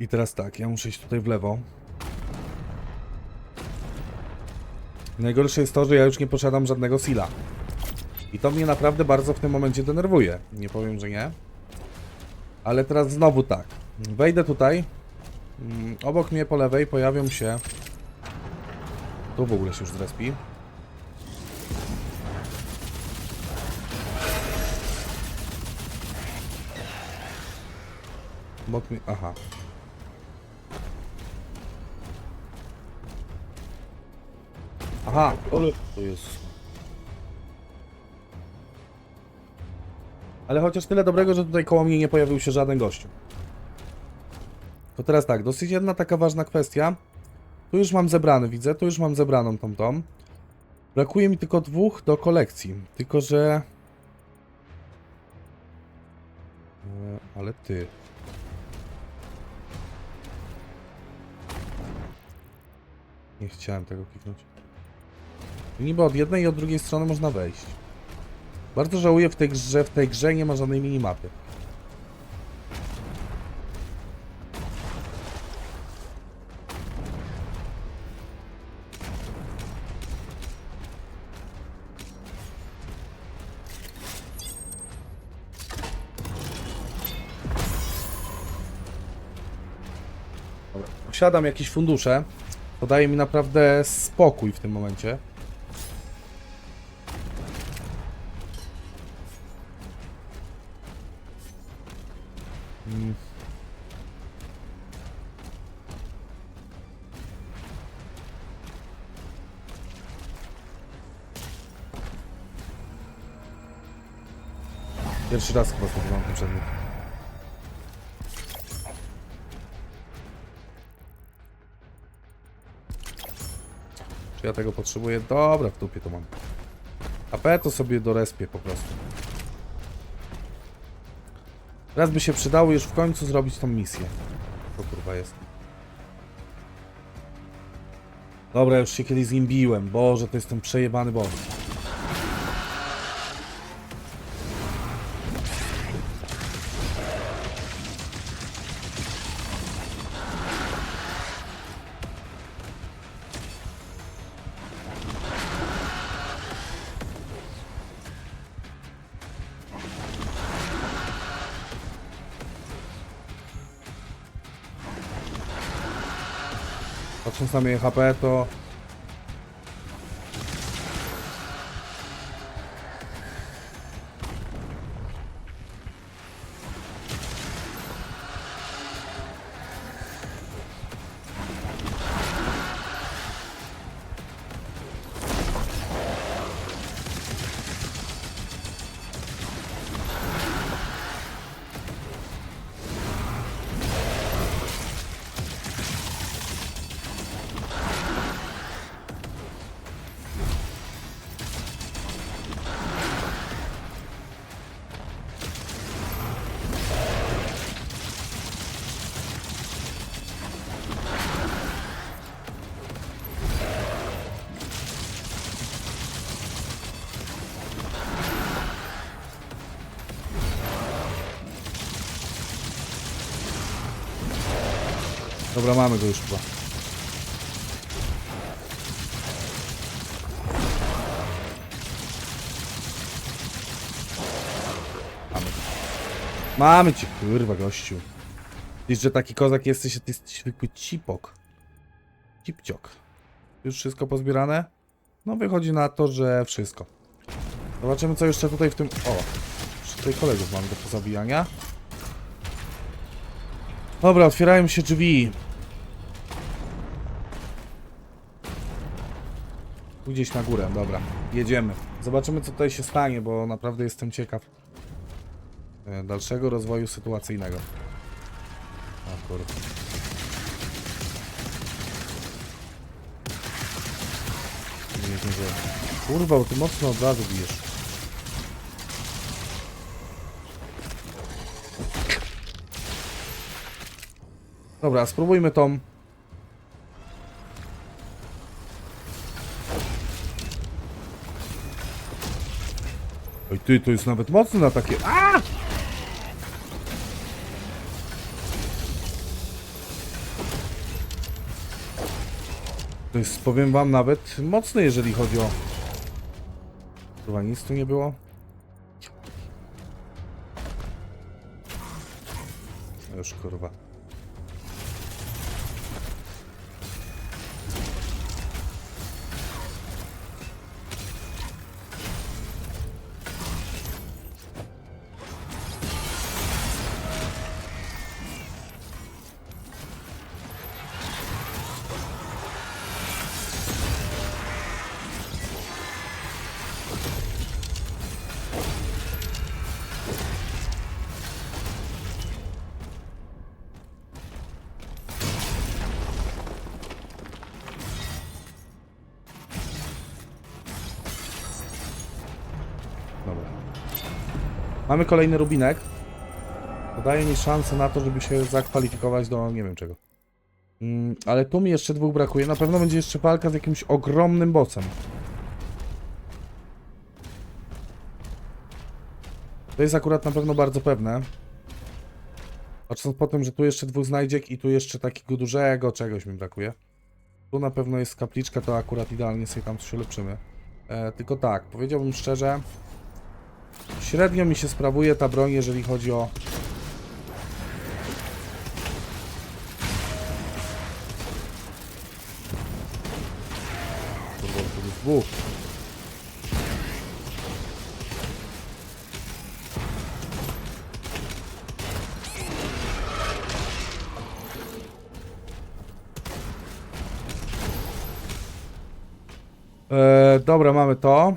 I teraz tak, ja muszę iść tutaj w lewo. Najgorsze jest to, że ja już nie posiadam żadnego sila. I to mnie naprawdę bardzo w tym momencie denerwuje. Nie powiem, że nie. Ale teraz znowu tak. Wejdę tutaj. Mm, Obok mnie po lewej pojawią się... Tu w ogóle się już zrespi. Obok mnie... Aha. Aha! Ale... To jest... Ale chociaż tyle dobrego, że tutaj koło mnie nie pojawił się żaden gościu. To teraz tak, dosyć jedna taka ważna kwestia. Tu już mam zebrany, widzę, tu już mam zebraną tą tą. Brakuje mi tylko dwóch do kolekcji. Tylko, że... E, Ale ty... Nie chciałem tego kliknąć. Niby od jednej i od drugiej strony można wejść. Bardzo żałuję w tej grze, w tej grze nie ma żadnej minimapy. Posiadam jakieś fundusze. To daje mi naprawdę spokój w tym momencie. Mm. Pierwszy raz chyba zdobywam ten przedmiot. Czy ja tego potrzebuję? Dobra, w dupie to mam. AP to sobie dorespię po prostu. Raz by się przydało już w końcu zrobić tą misję. To kurwa jest. Dobra, już się kiedyś z nim biłem. Boże, to jest ten przejebany boss. Patrząc na mnie HP, to... Dobra, mamy go już chyba. Mamy. Mamy cię, kurwa, gościu. Wiesz, że taki kozak jesteś, a ty jesteś zwykły cipok. Cipciok. Już wszystko pozbierane? No wychodzi na to, że wszystko. Zobaczymy, co jeszcze tutaj w tym... O! Jeszcze tutaj kolegów mamy do pozabijania. Dobra, otwierają się drzwi. Tu Gdzieś na górę, dobra. Jedziemy. Zobaczymy, co tutaj się stanie, bo naprawdę jestem ciekaw e, dalszego rozwoju sytuacyjnego. O kurwa. Nie, nie. Kurwa, bo ty mocno od razu bijesz. Dobra, spróbujmy tą. Oj ty, to jest nawet mocno na takie... A! To jest, powiem wam, nawet mocny, jeżeli chodzi o... Chyba nic tu nie było. Już kurwa. Mamy kolejny rubinek. To daje mi szansę na to, żeby się zakwalifikować do nie wiem czego. Mm, ale tu mi jeszcze dwóch brakuje. Na pewno będzie jeszcze walka z jakimś ogromnym bossem. To jest akurat na pewno bardzo pewne. Patrząc po tym, że tu jeszcze dwóch znajdziek i tu jeszcze takiego dużego czegoś mi brakuje. Tu na pewno jest kapliczka, to akurat idealnie sobie tam coś ulepszymy. E, tylko tak, powiedziałbym szczerze, Średnio mi się sprawuje ta broń, jeżeli chodzi o... E, dobra, mamy to.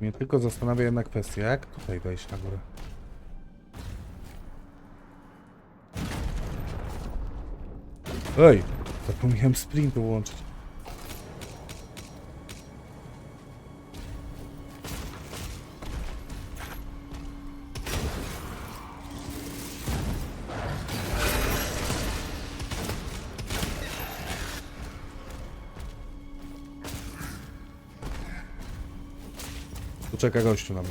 Mnie tylko zastanawia jedna kwestia, jak tutaj wejść na górę? Ej, zapomniałem sprintu włączyć. Tu czeka gościu na mnie.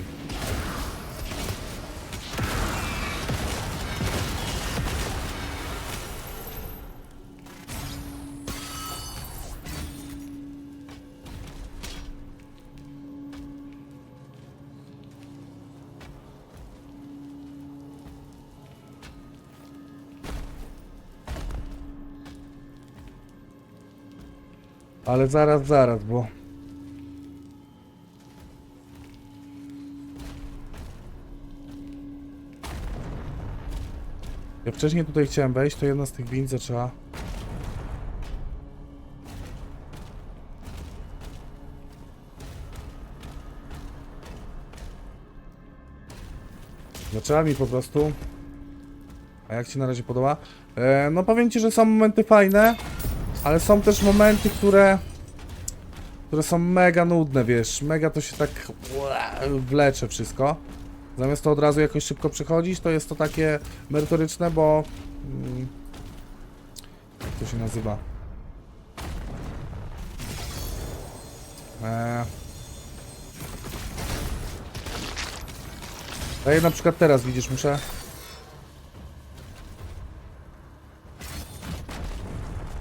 Ale zaraz, zaraz, bo... Ja wcześniej tutaj chciałem wejść, to jedna z tych win zaczęła... Zaczęła mi po prostu... A jak Ci na razie podoba? E, no powiem Ci, że są momenty fajne, ale są też momenty, które... Które są mega nudne, wiesz, mega to się tak wlecze wszystko. Zamiast to od razu jakoś szybko przechodzić, to jest to takie merytoryczne, bo... Mm, jak to się nazywa? Eee... Ja na przykład teraz, widzisz, muszę...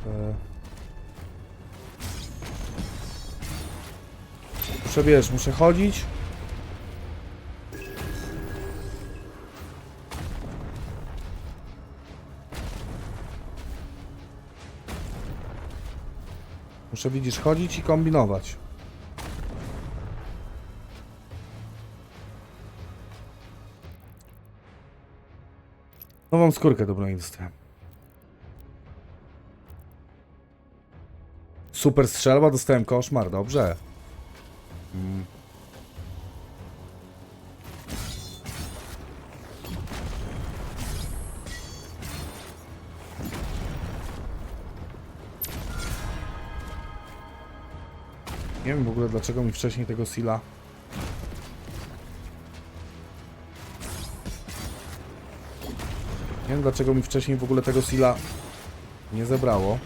Eee... Muszę, wiesz, muszę chodzić. Muszę, widzisz, chodzić i kombinować. Nową skórkę do broni. Super strzelba, dostałem koszmar, dobrze. Mm. Nie wiem w ogóle dlaczego mi wcześniej tego Sila Nie wiem dlaczego mi wcześniej w ogóle tego Sila nie zebrało.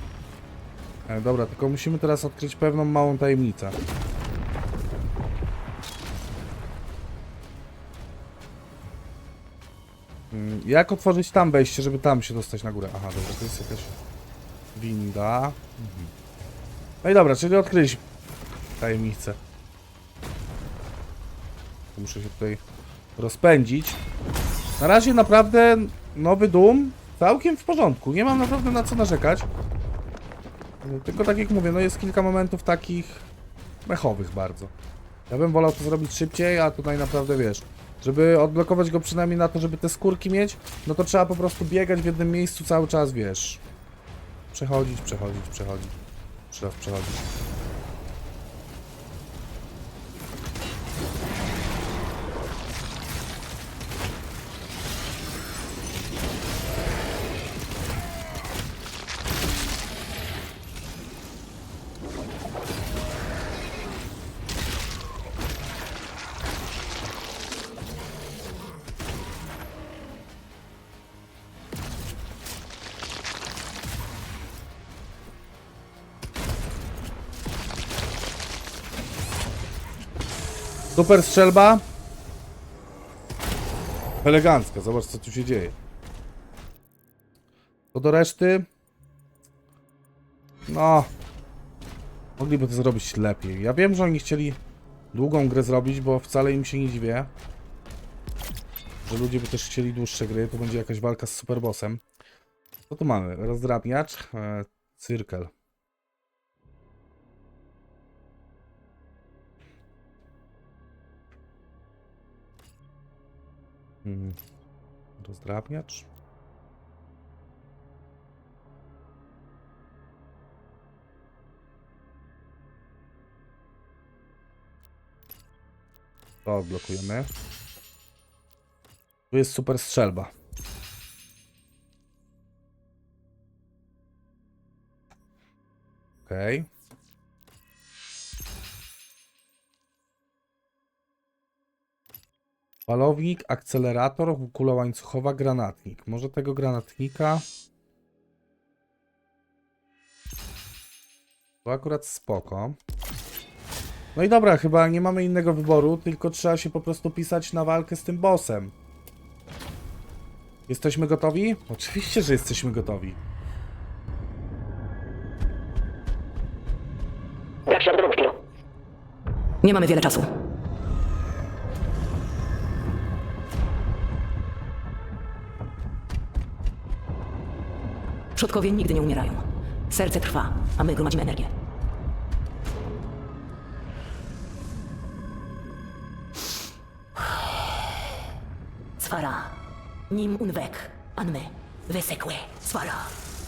E, dobra, tylko musimy teraz odkryć pewną małą tajemnicę. Mm, jak otworzyć tam wejście, żeby tam się dostać na górę? Aha, dobra, to jest jakaś winda. Mhm. No i dobra, czyli odkryliśmy tajemnicę. Muszę się tutaj rozpędzić. Na razie naprawdę nowy Doom całkiem w porządku. Nie mam naprawdę na co narzekać. Tylko tak jak mówię, no jest kilka momentów takich mechowych bardzo. Ja bym wolał to zrobić szybciej, a tutaj naprawdę wiesz, żeby odblokować go przynajmniej na to, żeby te skórki mieć, no to trzeba po prostu biegać w jednym miejscu cały czas, wiesz. Przechodzić, przechodzić, przechodzić. Raz przechodzić. Super strzelba. Elegancka, zobacz co tu się dzieje. To do reszty. No. Mogliby to zrobić lepiej. Ja wiem, że oni chcieli długą grę zrobić, bo wcale im się nie dziwię. Że ludzie by też chcieli dłuższe gry. To będzie jakaś walka z superbossem. Co tu mamy? Rozdrabniacz. E, cyrkel. Hmm. Rozdrabniacz. To odblokujemy. Tu jest super strzelba. Okej. Falownik, akcelerator, kula łańcuchowa, granatnik. Może tego granatnika... To akurat spoko. No i dobra, chyba nie mamy innego wyboru, tylko trzeba się po prostu pisać na walkę z tym bossem. Jesteśmy gotowi? Oczywiście, że jesteśmy gotowi. Jak się Kiro? Nie mamy wiele czasu. Przodkowie nigdy nie umierają. Serce trwa, a my gromadzimy energię. Nim unwek, anme, wesekwe. Sfara,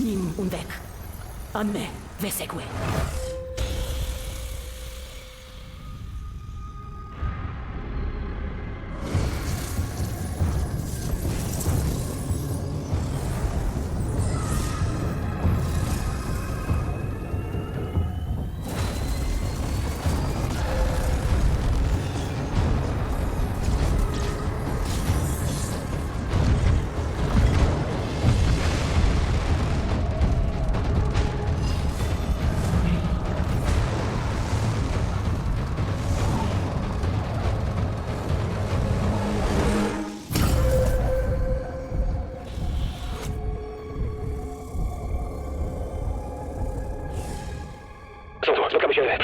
nim unwek, anme, wesekwe.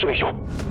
よいし。